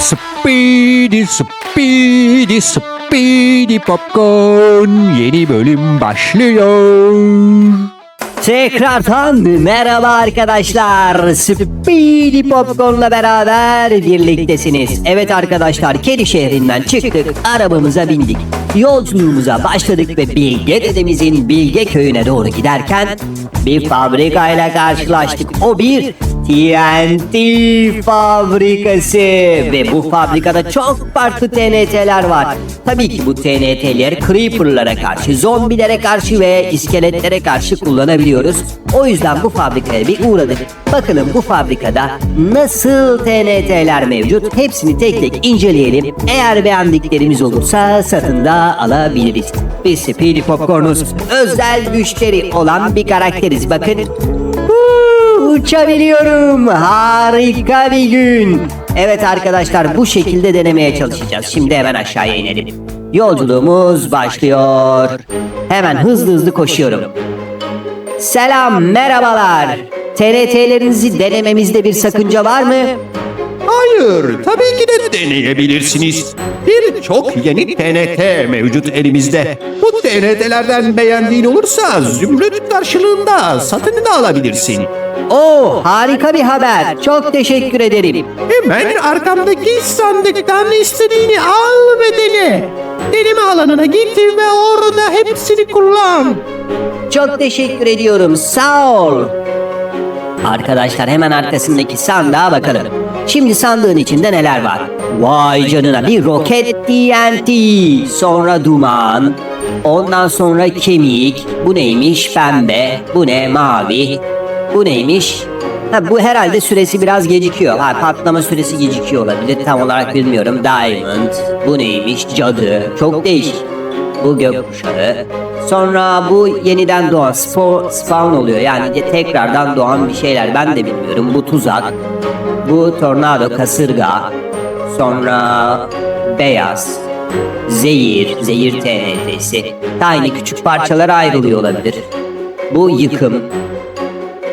Speedy, speedy, speedy popcorn yeni bölüm başlıyor. Tekrardan merhaba arkadaşlar. Speedy Popcorn'la beraber birliktesiniz. Evet arkadaşlar Kedi şehrinden çıktık. Arabamıza bindik. Yolculuğumuza başladık ve Bilge dedemizin Bilge köyüne doğru giderken bir fabrikayla karşılaştık. O bir TNT fabrikası ve bu fabrikada çok farklı TNT'ler var. Tabii ki bu TNT'leri Creeper'lara karşı, zombilere karşı ve iskeletlere karşı kullanabiliyoruz. O yüzden bu fabrikaya bir uğradık. Bakalım bu fabrikada nasıl TNT'ler mevcut? Hepsini tek tek inceleyelim. Eğer beğendiklerimiz olursa satın da alabiliriz. Biz Speedy Popcorn'uz. Özel güçleri olan bir karakteriz. Bakın Uçabiliyorum. Harika bir gün. Evet arkadaşlar bu şekilde denemeye çalışacağız. Şimdi hemen aşağıya inelim. Yolculuğumuz başlıyor. Hemen hızlı hızlı koşuyorum. Selam, merhabalar. TRT'lerinizi denememizde bir sakınca var mı? Hayır, tabii ki de deneyebilirsiniz. Birçok yeni TNT mevcut elimizde. Bu TNT'lerden beğendiğin olursa zümrüt karşılığında satını da alabilirsin. Oo, harika bir haber. Çok teşekkür ederim. Hemen arkamdaki sandıktan istediğini al ve dene. Deneme alanına git ve orada hepsini kullan. Çok teşekkür ediyorum. Sağ ol. Arkadaşlar hemen arkasındaki sandığa bakalım. Şimdi sandığın içinde neler var? Vay canına bir roket TNT. Sonra duman. Ondan sonra kemik. Bu neymiş? Pembe. Bu ne? Mavi. Bu neymiş? Ha, bu herhalde süresi biraz gecikiyor. Ha, patlama süresi gecikiyor olabilir. Tam olarak bilmiyorum. Diamond. Bu neymiş? Cadı. Çok değişik. Bu gökkuşağı. Sonra bu yeniden doğan spo, spawn oluyor. Yani tekrardan doğan bir şeyler. Ben de bilmiyorum. Bu tuzak. Bu tornado kasırga. Sonra beyaz. Zehir, zehir TNT'si. Tiny küçük parçalara ayrılıyor olabilir. Bu yıkım.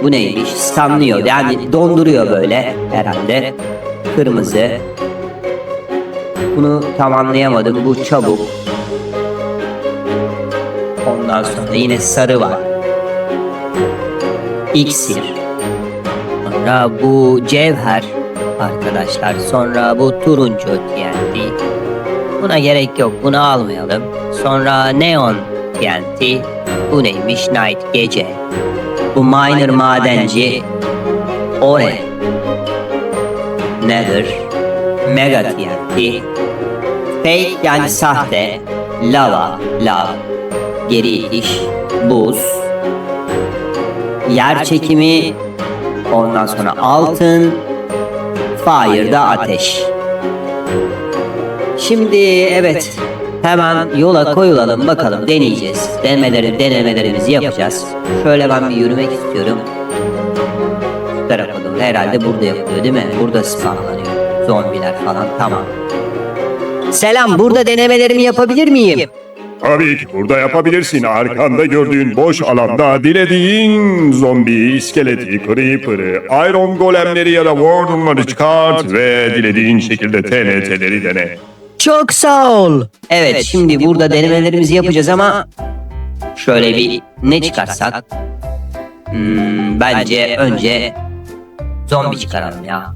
Bu neymiş? Stunlıyor. Yani donduruyor böyle herhalde. Kırmızı. Bunu tam anlayamadım. Bu çabuk. Ondan sonra yine sarı var. İksir. Sonra bu cevher arkadaşlar. Sonra bu turuncu TNT. Buna gerek yok. Bunu almayalım. Sonra neon TNT. Bu neymiş? Night gece. Bu miner madenci. Ore. Nether. Mega TNT. Fake yani sahte. Lava. Lav. Geri itiş. Buz. Yer çekimi. Ondan sonra altın. Fire'da ateş. Şimdi evet. Hemen yola koyulalım bakalım deneyeceğiz. Denemeleri, denemelerimizi yapacağız. Şöyle ben bir yürümek istiyorum. Bu tarafa doğru. Herhalde burada yapılıyor değil mi? Burada spawnlanıyor. Zombiler falan tamam. Selam burada denemelerimi yapabilir miyim? Tabii ki burada yapabilirsin. Arkanda gördüğün boş alanda dilediğin zombi, iskeleti, creeper'ı, iron golemleri ya da warden'ları çıkart ve dilediğin şekilde TNT'leri dene. Çok sağ ol. Evet, şimdi burada denemelerimizi yapacağız ama şöyle bir ne çıkarsak? Hmm, bence önce zombi çıkaralım ya.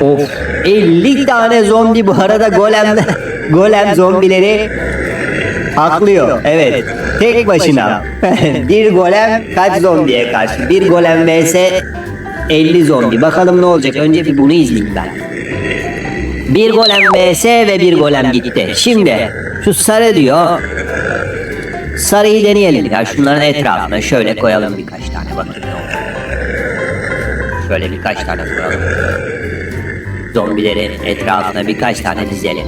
Of 50 tane zombi bu arada golemler golem zombileri aklıyor. Evet. Tek başına. bir golem kaç zombiye karşı? Bir golem vs 50 zombi. Bakalım ne olacak? Önce bir bunu izleyeyim ben. Bir golem vs ve bir golem gitti. Şimdi şu sarı diyor. Sarıyı deneyelim ya. Şunların etrafına şöyle koyalım birkaç tane bakın ne olur. Şöyle birkaç tane koyalım. Zombilerin etrafına birkaç tane dizelim.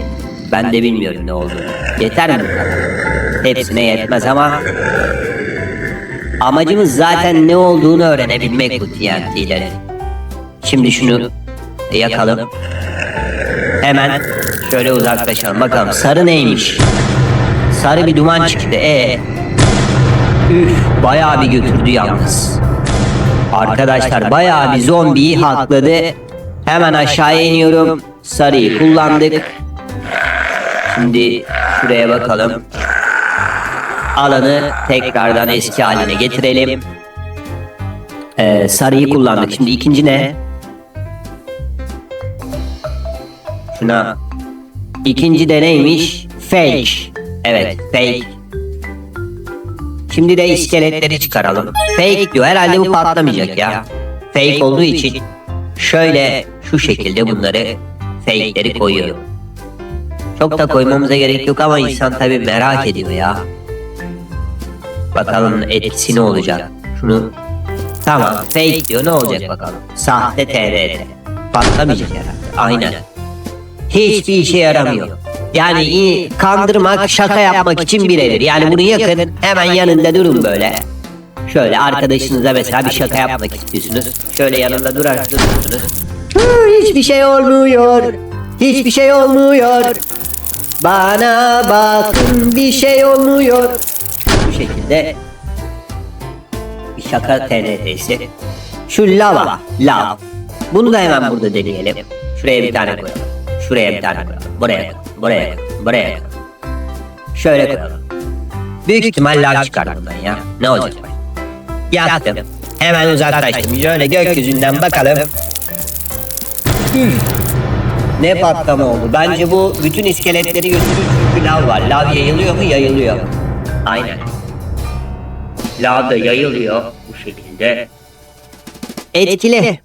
Ben de bilmiyorum ne olduğunu. Yeter mi bu kadar? Hepsine yetmez ama amacımız zaten ne olduğunu öğrenebilmek bu TNT'lerin. Şimdi şunu yakalım. Hemen şöyle uzaklaşalım bakalım sarı neymiş? Sarı bir duman çıktı. E Üf bayağı bir götürdü yalnız. Arkadaşlar bayağı bir zombiyi hakladı. Hemen aşağıya iniyorum. Sarıyı kullandık. Şimdi şuraya bakalım. Alanı tekrardan eski haline getirelim. Ee, sarıyı kullandık. Şimdi ikinci ne? Şuna. İkinci de neymiş? Fake. Evet fake. Şimdi de iskeletleri çıkaralım. Fake diyor. Herhalde bu patlamayacak ya. Fake olduğu için şöyle şu şekilde bunları fake'leri koyuyorum. Çok da koymamıza gerek yok ama insan tabi merak ediyor ya. Bakalım etkisi ne olacak. Şunu tamam fake diyor ne olacak bakalım. Sahte TRT. Patlamayacak herhalde. Aynen. Hiçbir işe yaramıyor. Yani kandırmak, şaka yapmak için birebir. Yani bunu yakın, hemen yanında durun böyle. Şöyle arkadaşınıza mesela bir şaka yapmak istiyorsunuz. Şöyle yanında durar durursunuz. "Hı, Hiçbir şey olmuyor. Hiçbir şey olmuyor. Bana bakın bir şey olmuyor. Şekilde bir şaka TNT'si. Şu lava, lav. Bunu da hemen burada deneyelim. Şuraya bir tane koyalım. Şuraya bir tane koyalım. Buraya koyalım. Buraya koyalım. Buraya koyalım. Şöyle koyalım. Büyük ihtimal lav çıkar bundan ya. Ne olacak bak. Yaktım. Hemen uzaklaştım. Şöyle gökyüzünden bakalım. Üf. Ne patlama oldu. Bence bu bütün iskeletleri götürür çünkü lav var. Lav yayılıyor mu? Yayılıyor. Aynen. Lav da yayılıyor bu şekilde. Etkili.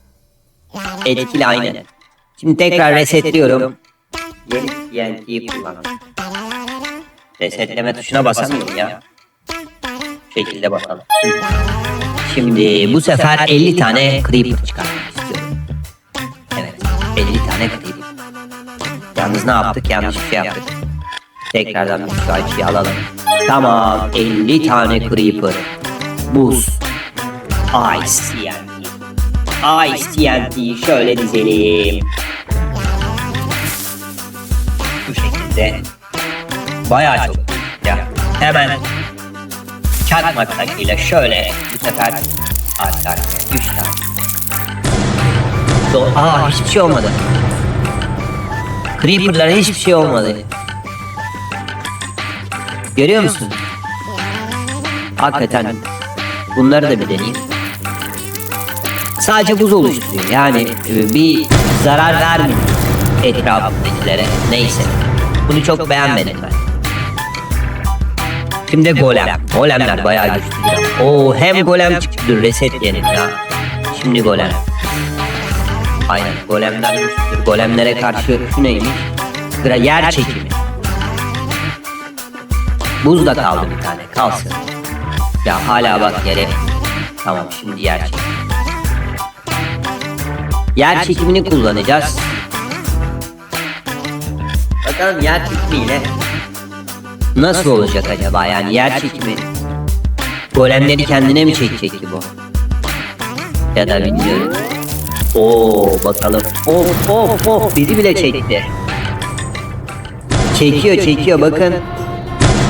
Etkili aynen. Şimdi tekrar resetliyorum. Yeni TNT'yi kullanalım. Resetleme tuşuna basamıyorum ya. Bu şekilde bakalım. Şimdi bu sefer 50 tane creeper çıkartmak istiyorum. Evet 50 tane creeper. Yalnız ne yaptık? Yanlış bir şey yaptık. Tekrardan açıyı alalım. Tamam 50 tane creeper. Buz. Ice TNT. Ice TNT'yi şöyle dizelim. Bu şekilde. Bayağı çok. Ya hemen çakmak takıyla şöyle bu sefer arka arkaya 3 tane. Do Aa hiçbir şey olmadı. Creeper'lara hiçbir şey olmadı. Görüyor musun? Hakikaten bunları da bir deneyeyim. Sadece buz oluşturuyor. Yani e, bir zarar vermiyor etrafındakilere. Neyse. Bunu çok beğenmedim ben. Şimdi golem. Golemler bayağı güçlü. Oo hem golem çıktı Dur, reset yenin ya. Şimdi golem. Aynen golemler güçlüdür. Golemlere karşı şu neymiş? Yer çekimi. Buz da kaldı bir tane. Kalsın. Ya hala bak yere. Tamam şimdi yer çekimi. Yer çekimini kullanacağız. Bakalım yer çekimiyle nasıl olacak acaba yani yer çekimi golemleri kendine mi çekecek ki bu? Ya da bilmiyorum. Oo bakalım. Of of of bizi bile çekti. Çekiyor çekiyor bakın.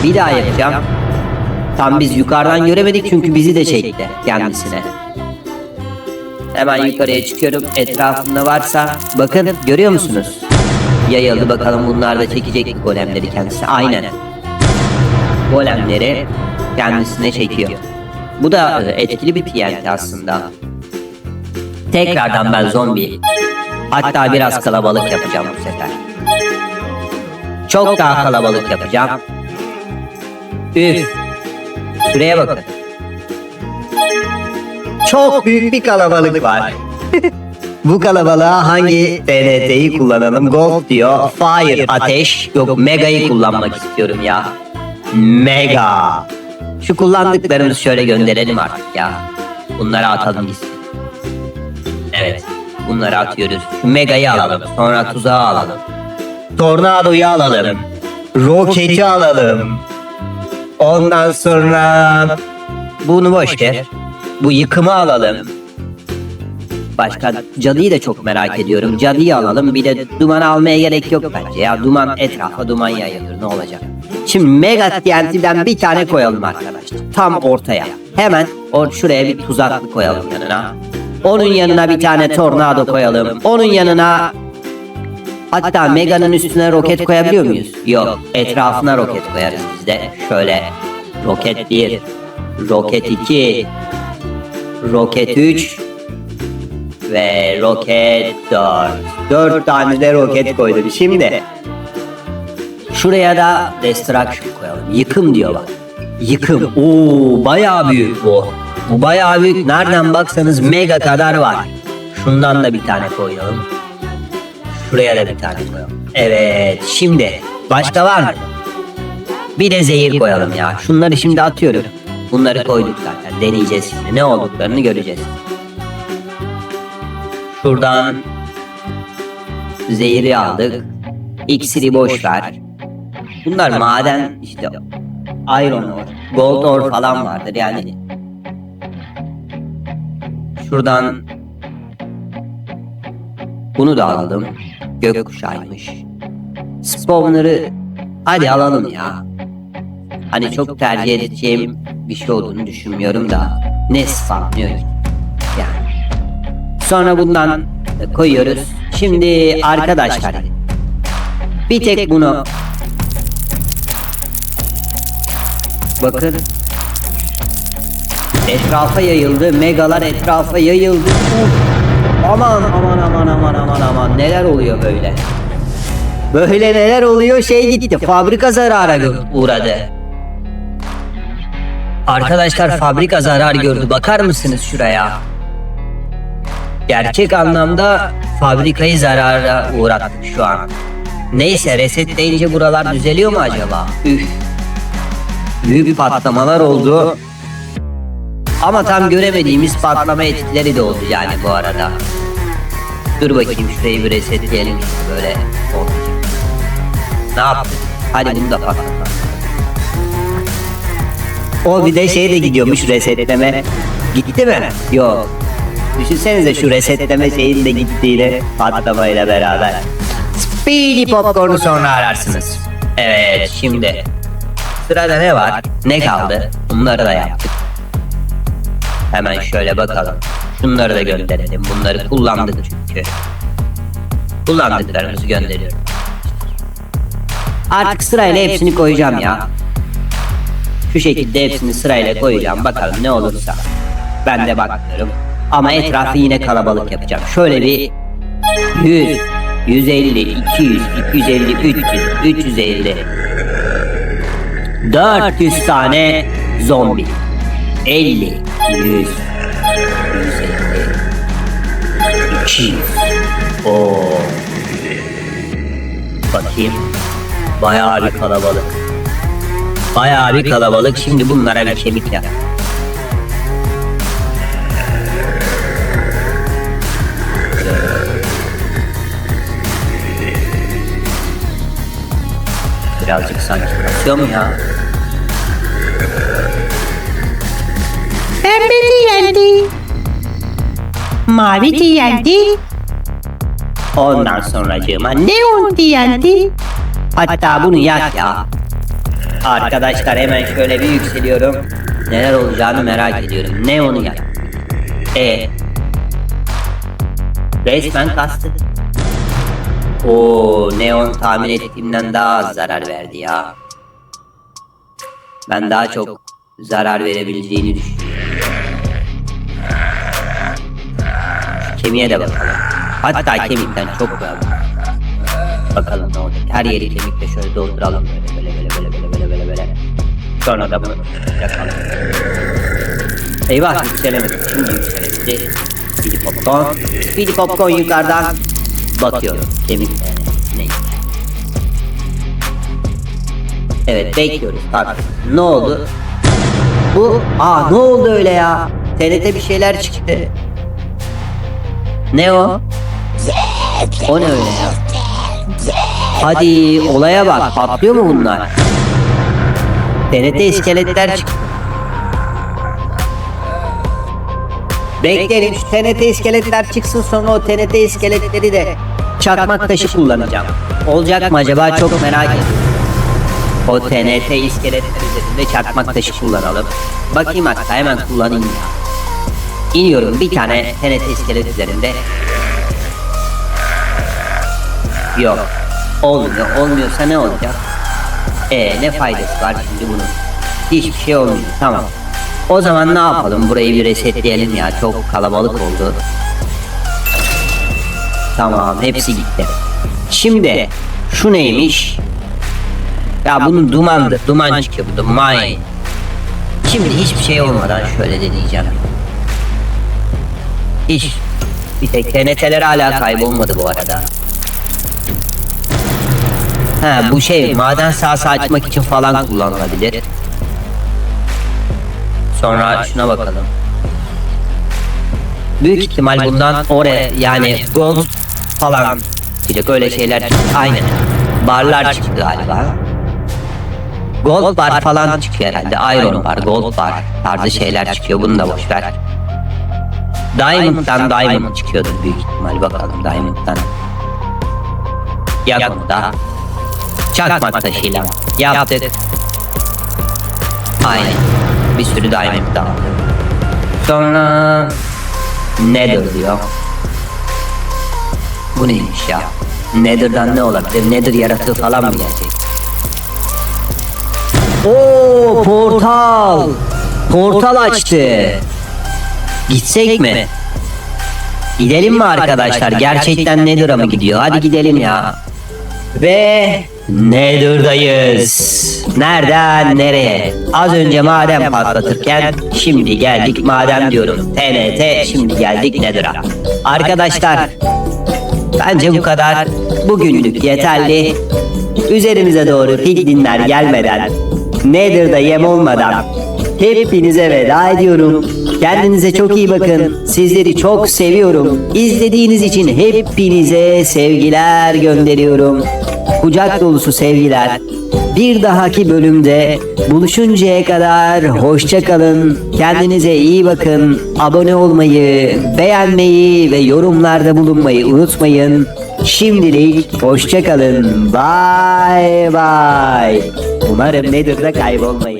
Bir daha yapacağım. Tam biz yukarıdan göremedik çünkü bizi de çekti kendisine. Hemen yukarıya çıkıyorum. Etrafında varsa bakın görüyor musunuz? Yayıldı bakalım bunlar da çekecek golemleri kendisi. Aynen. Golemleri kendisine çekiyor. Bu da e, etkili bir TNT aslında. Tekrardan ben zombi. Hatta biraz kalabalık yapacağım bu sefer. Çok daha kalabalık yapacağım. Üf. Şuraya bakın. Çok büyük bir kalabalık var. Bu kalabalığa hangi TNT'yi kullanalım? Gold diyor. Fire ateş. Yok Mega'yı kullanmak istiyorum ya. Mega. Şu kullandıklarımızı şöyle gönderelim artık ya. Bunları atalım biz. Evet. Bunları atıyoruz. Şu Mega'yı alalım. Sonra tuzağı alalım. Tornadoyu alalım. Roketi alalım. Ondan sonra bunu boş ver. Bu yıkımı alalım. Başka cadıyı da çok merak ediyorum. Cadıyı alalım. Bir de duman almaya gerek yok bence. Ya duman etrafa duman yayılır. Ne olacak? Şimdi Mega TNT'den bir tane koyalım arkadaşlar. Tam ortaya. Hemen or şuraya bir tuzaklı koyalım yanına. Onun yanına bir tane tornado koyalım. Onun yanına Hatta Mega'nın üstüne roket koyabiliyor muyuz? Yok. Etrafına roket koyarız biz de. Şöyle. Roket 1. Roket 2. Roket 3. Ve roket 4. 4 tane de roket koydum. Şimdi şuraya da destruction koyalım. Yıkım diyor bak. Yıkım. Oo bayağı büyük bu. Bu bayağı büyük. Nereden baksanız mega kadar var. Şundan da bir tane koyalım. Şuraya da bir tane koyalım. Evet şimdi başka var mı? Bir de zehir koyalım ya. Şunları şimdi atıyorum. Bunları koyduk zaten. Deneyeceğiz şimdi. Ne olduklarını göreceğiz. Şuradan zehiri aldık. İksiri boş ver. Bunlar maden işte iron ore, gold ore falan vardır yani. Şuradan bunu da aldım. Gökkuşağıymış. Spawner'ı hadi alalım ya. Hani çok tercih edeceğim bir şey olduğunu düşünmüyorum da ne spamlıyor ki? Yani. Sonra bundan koyuyoruz. Şimdi arkadaşlar bir tek bunu bakın etrafa yayıldı. Megalar etrafa yayıldı. Uf. Aman aman aman aman aman aman neler oluyor böyle? Böyle neler oluyor şey gitti fabrika zarara uğradı. Arkadaşlar fabrika zarar gördü bakar mısınız şuraya? Gerçek anlamda fabrikayı zarara uğrattık şu an. Neyse resetleyince buralar düzeliyor mu acaba? Üf. Büyük patlamalar oldu. Ama tam göremediğimiz patlama etkileri de oldu yani bu arada. Dur bakayım şurayı bir resetleyelim böyle olmayacak. Ne yaptık? Hadi bunu da patlatalım. O bir de şey de gidiyormuş resetleme. Gitti mi? Yok. Düşünsenize şu resetleme şeyin de gittiğini patlamayla beraber. Speedy Popcorn'u sonra ararsınız. Evet şimdi. Sırada ne var? Ne kaldı? Bunları da yaptık. Hemen şöyle bakalım. Şunları da gönderelim. Bunları kullandık çünkü. Kullandıklarımızı gönderiyorum. Artık sırayla hepsini koyacağım ya. Şu şekilde hepsini sırayla koyacağım. Bakalım ne olursa. Ben de bakmıyorum. Ama etrafı yine kalabalık yapacağım. Şöyle bir 100, 150, 200, 250, 300, 350. 400 tane zombi. 50, 100, 150, 200. Oo. Bakayım. Bayağı bir kalabalık. Bayağı bir kalabalık. Şimdi bunlara bir kemik yap. Birazcık sanki basıyor mu ya? Pembe TNT. Mavi TNT. Ondan sonracığıma ne? Neon TNT. Hatta bunu yak ya. Arkadaşlar hemen şöyle bir yükseliyorum. Neler olacağını merak ediyorum. Ne onu yak. E. Resmen kastı. Oo, neon tahmin ettiğimden daha az zarar verdi ya. Ben daha çok zarar verebileceğini düşünüyorum. kemiğe de bakalım. Hatta kemikten çok böyle. Bakalım ne olacak. Her yeri kemikle şöyle dolduralım böyle böyle böyle böyle böyle böyle böyle. Sonra da bunu yakalım. Eyvah yükselemedi. Şimdi yükselemedi. Speedy Popcorn. Speedy Popcorn yukarıdan batıyor. Kemiklerine. Neyse. Evet bekliyoruz. Bak ne oldu? Bu aa ne oldu öyle ya? TRT bir şeyler çıktı. Ne o? O ne öyle ya? Hadi olaya bak patlıyor mu bunlar? TNT iskeletler çıktı. Bekleyin şu TNT iskeletler çıksın sonra o TNT iskeletleri de çakmak taşı kullanacağım. Olacak mı acaba çok merak ediyorum. O TNT iskeletler üzerinde çakmak taşı kullanalım. Bakayım hatta hemen kullanayım ya. İniyorum bir tane TNT iskelet üzerinde Yok. Olmuyor. Olmuyorsa ne olacak? E ne faydası var şimdi bunun? Hiçbir şey olmuyor. Tamam. O zaman ne yapalım? Burayı bir resetleyelim ya. Çok kalabalık oldu. Tamam hepsi gitti. Şimdi şu neymiş? Ya bunun dumandı. Duman çıkıyor duman. Şimdi hiçbir şey olmadan şöyle deneyeceğim. Hiç. Bir tek TNT'ler hala kaybolmadı bu arada. Ha bu şey maden sahası açmak için falan kullanılabilir. Sonra şuna bakalım. Büyük ihtimal bundan oraya yani gold falan çıkacak öyle şeyler aynen. Barlar çıktı galiba. Gold bar falan çıkıyor herhalde. Iron bar, gold bar tarzı şeyler çıkıyor. Bunu da boş ver. Diamond'dan diamond çıkıyordur büyük ihtimal. Bakalım diamond'dan. Yak onu da. Çakmak taşıyla yaptık. Aynen. Bir sürü diamond aldık. Sonra Nether diyor. Bu neymiş ya? Nether'dan ne olabilir? Nether yaratığı falan mı gelecek? Oo portal. Portal açtı. Gitsek mi? Gidelim mi arkadaşlar? Gerçekten Nether'a mı gidiyor? Hadi gidelim ya. Ve Nether'dayız. Nereden nereye? Az önce maden patlatırken şimdi geldik maden diyorum. TNT şimdi geldik Nether'a. Arkadaşlar bence bu kadar. Bugünlük yeterli. Üzerimize doğru piglinler gelmeden, Nether'da yem olmadan hepinize veda ediyorum. Kendinize çok iyi bakın. Sizleri çok seviyorum. İzlediğiniz için hepinize sevgiler gönderiyorum. Kucak dolusu sevgiler. Bir dahaki bölümde buluşuncaya kadar hoşça kalın. Kendinize iyi bakın. Abone olmayı, beğenmeyi ve yorumlarda bulunmayı unutmayın. Şimdilik hoşça kalın. Bye bye. Umarım Nether'da kaybolmayın.